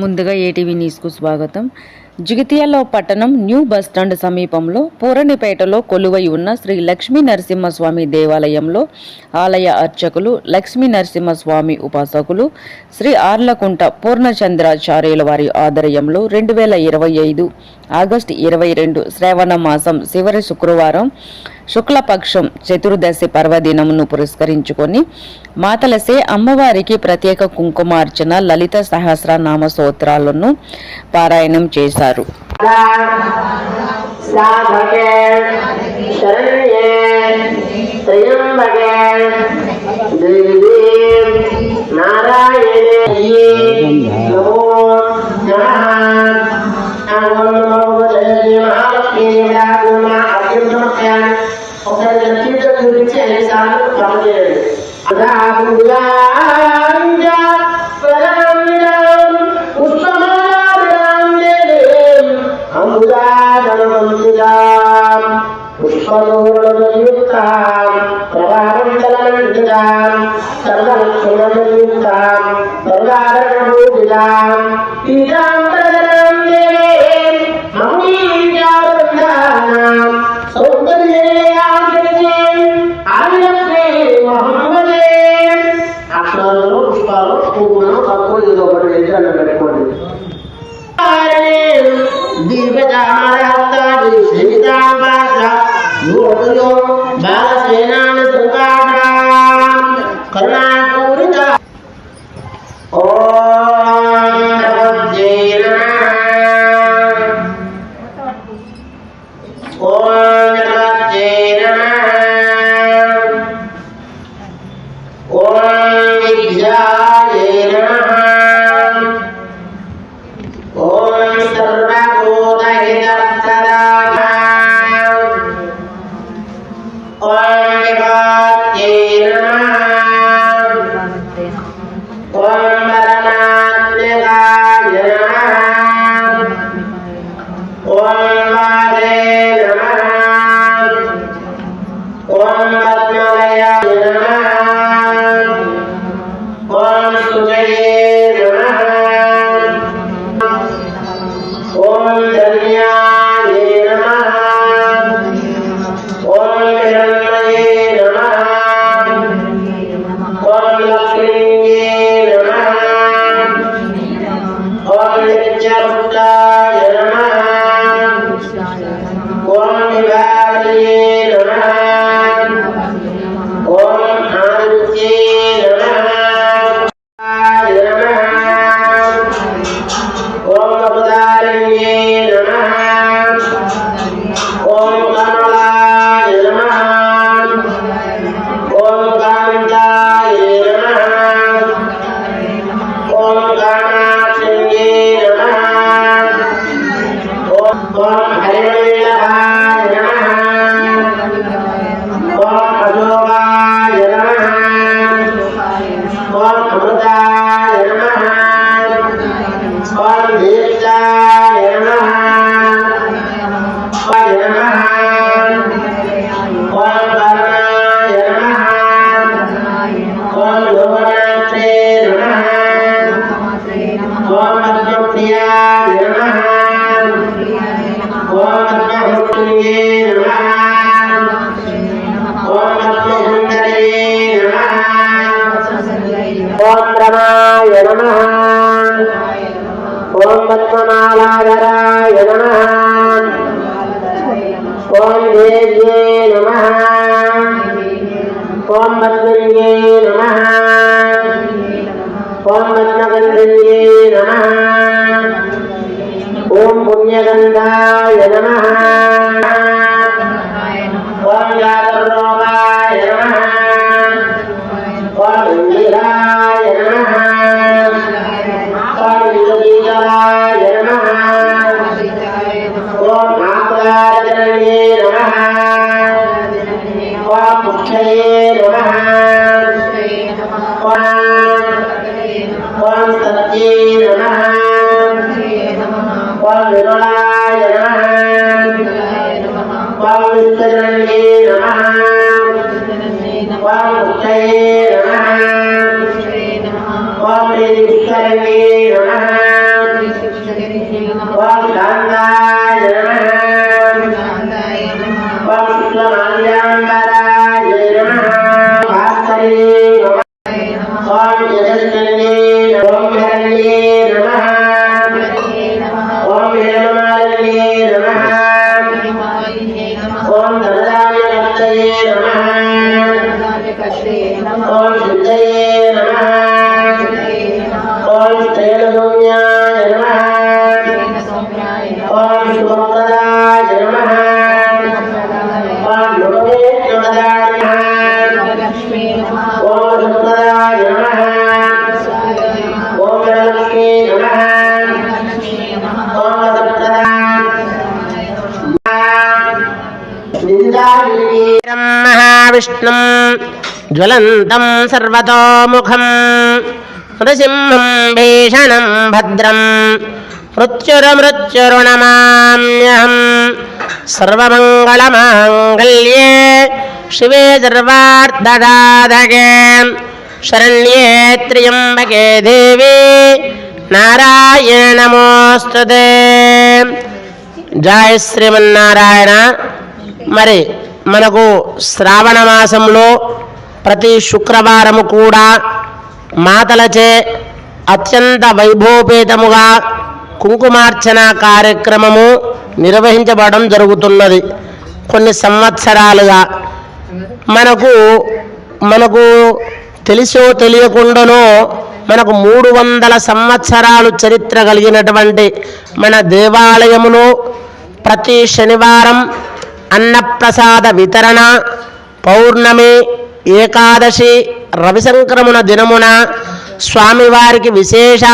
ముందుగా ఏటీవీ న్యూస్కు స్వాగతం. జగిత్యాల పట్టణం న్యూ బస్టాండ్ సమీపంలో పూరణిపేటలో కొలువై ఉన్న శ్రీ లక్ష్మీ నరసింహస్వామి దేవాలయంలో ఆలయ అర్చకులు లక్ష్మీ నరసింహస్వామి ఉపాసకులు శ్రీ ఆర్లకుంట పూర్ణచంద్రాచార్యుల వారి ఆధ్వర్యంలో రెండు వేల ఇరవై ఐదు ఆగస్టు ఇరవై రెండు శ్రావణ మాసం చివరి శుక్రవారం శుక్లపక్షం చతుర్దశి పర్వదినమును పురస్కరించుకొని మాతలసే అమ్మవారికి ప్రత్యేక కుంకుమార్చన లలిత సహస్రనామ సూత్రాలను పారాయణం చేశారు. నారాయణ યો અતયો બાલ સેનાન ఓం పద్మమాలాధరాయ నమ. ఓం దేవ్యే నమ. ఓం పద్మన్యే నమ. ఓం పద్మగంధన్యే నమ. ఓం పుణ్యగంధాయ నమ. ఓం జాతరోగాయ నమ. ควัมควัมสัจจีนะฮะควัมเหลือลายนะฮะควัมวิจารณ์นะฮะความใจนะฮะควัมปิตยนใ మహావిష్ణుం జ్వలంతం సర్వతోముఖం నృసింహం భీషణం భద్రం మృత్యురమృత్యురుణమామ్యహం సర్వమంగళమాంగళ్యే శివే సర్వార్ధదాధగే శరణ్యే త్ర్యంబకే దేవి నారాయణమోస్తుదే జయ శ్రీమన్నారాయణ మరి మనకు శ్రావణ మాసంలో ప్రతి శుక్రవారము కూడా మాతలచే అత్యంత వైభవపేతముగా కుంకుమార్చన కార్యక్రమము నిర్వహించబడడం జరుగుతున్నది. కొన్ని సంవత్సరాలుగా. మనకు మనకు తెలిసో తెలియకుండానో మనకు మూడు వందల సంవత్సరాలు చరిత్ర కలిగినటువంటి మన దేవాలయములో ప్రతి శనివారం అన్నప్రసాద వితరణ పౌర్ణమి ఏకాదశి రవిసంక్రమణ దినమున స్వామివారికి విశేష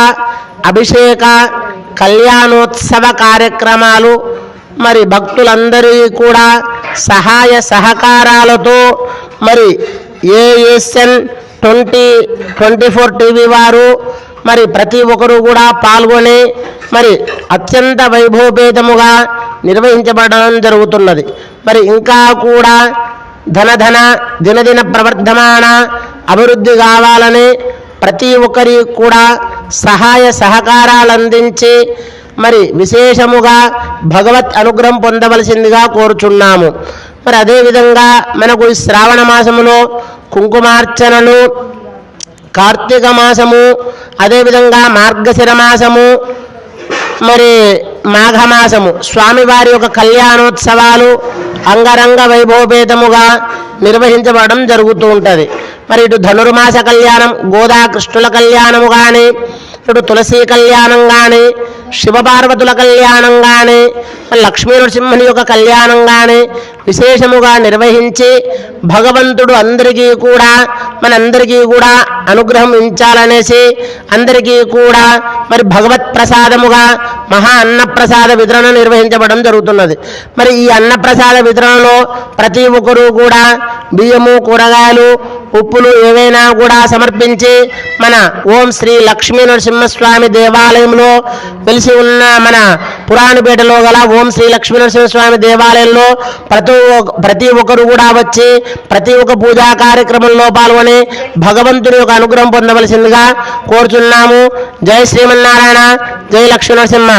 అభిషేక కళ్యాణోత్సవ కార్యక్రమాలు మరి భక్తులందరి కూడా సహాయ సహకారాలతో మరి A S N twenty twenty four TV వారు మరి ప్రతి ఒక్కరూ కూడా పాల్గొని మరి అత్యంత వైభవపేతముగా నిర్వహించబడడం జరుగుతున్నది. మరి ఇంకా కూడా ధనధన దినదిన ప్రవర్ధమాన అభివృద్ధి కావాలని ప్రతి ఒక్కరి కూడా సహాయ సహకారాలు అందించి మరి విశేషముగా భగవత్ అనుగ్రహం పొందవలసిందిగా కోరుచున్నాము. మరి అదేవిధంగా మనకు ఈ శ్రావణ మాసములో కుంకుమార్చనలు కార్తీక మాసము అదేవిధంగా మార్గశిర మాసము మరి మాఘమాసము. స్వామివారి యొక్క కళ్యాణోత్సవాలు అంగరంగ వైభవపేతముగా నిర్వహించబడడం జరుగుతూ ఉంటుంది. మరి ఇటు ధనుర్మాస కళ్యాణం గోదాకృష్ణుల కళ్యాణము కానీ ఇటు తులసి కళ్యాణం కానీ శివపార్వతుల కళ్యాణం కానీ లక్ష్మీ నరసింహుని యొక్క కళ్యాణం కానీ విశేషముగా నిర్వహించి భగవంతుడు అందరికీ కూడా మనందరికీ కూడా అనుగ్రహం ఇచ్చాలనేసి అందరికీ కూడా మరి భగవత్ ప్రసాదముగా మహా అన్నప్రసాద వితరణ నిర్వహించబడడం జరుగుతున్నది. మరి ఈ అన్నప్రసాద వితరణలో ప్రతి ఒక్కరూ కూడా బియ్యము కూరగాయలు ఉప్పులు ఏవైనా కూడా సమర్పించి మన ఓం శ్రీ లక్ష్మీ నరసింహస్వామి దేవాలయంలో వెలిసి ఉన్న మన పురాణపేటలో గల ఓం శ్రీ లక్ష్మీ నరసింహస్వామి దేవాలయంలో ప్రతి ప్రతి ఒక్కరు కూడా వచ్చి ప్రతి ఒక్క పూజా కార్యక్రమంలో పాల్గొని భగవంతుని యొక్క అనుగ్రహం పొందవలసిందిగా కోరుచున్నాము. జై శ్రీమన్నారాయణ జై లక్ష్మీ నరసింహ.